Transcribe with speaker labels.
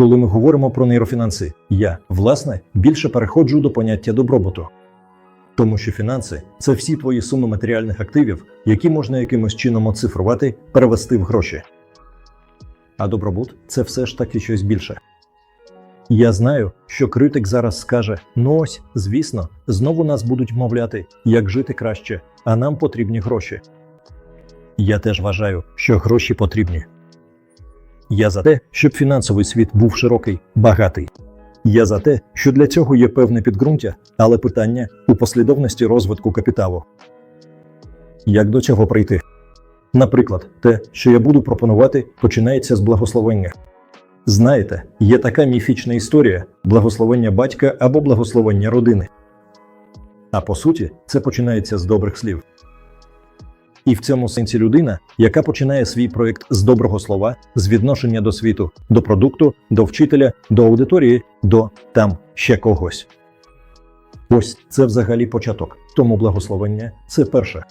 Speaker 1: Коли ми говоримо про нейрофінанси, я, власне, більше переходжу до поняття добробуту. Тому що фінанси це всі твої суми матеріальних активів, які можна якимось чином оцифрувати, перевести в гроші. А добробут це все ж таки щось більше. Я знаю, що критик зараз скаже: ну ось, звісно, знову нас будуть вмовляти, як жити краще, а нам потрібні гроші. Я теж вважаю, що гроші потрібні. Я за те, щоб фінансовий світ був широкий, багатий. Я за те, що для цього є певне підґрунтя, але питання у послідовності розвитку капіталу. Як до цього прийти? Наприклад, те, що я буду пропонувати, починається з благословення. Знаєте, є така міфічна історія благословення батька або благословення родини. А по суті, це починається з добрих слів. І в цьому сенсі людина, яка починає свій проєкт з доброго слова, з відношення до світу, до продукту, до вчителя, до аудиторії, до там ще когось. Ось це взагалі початок. Тому благословення це перше.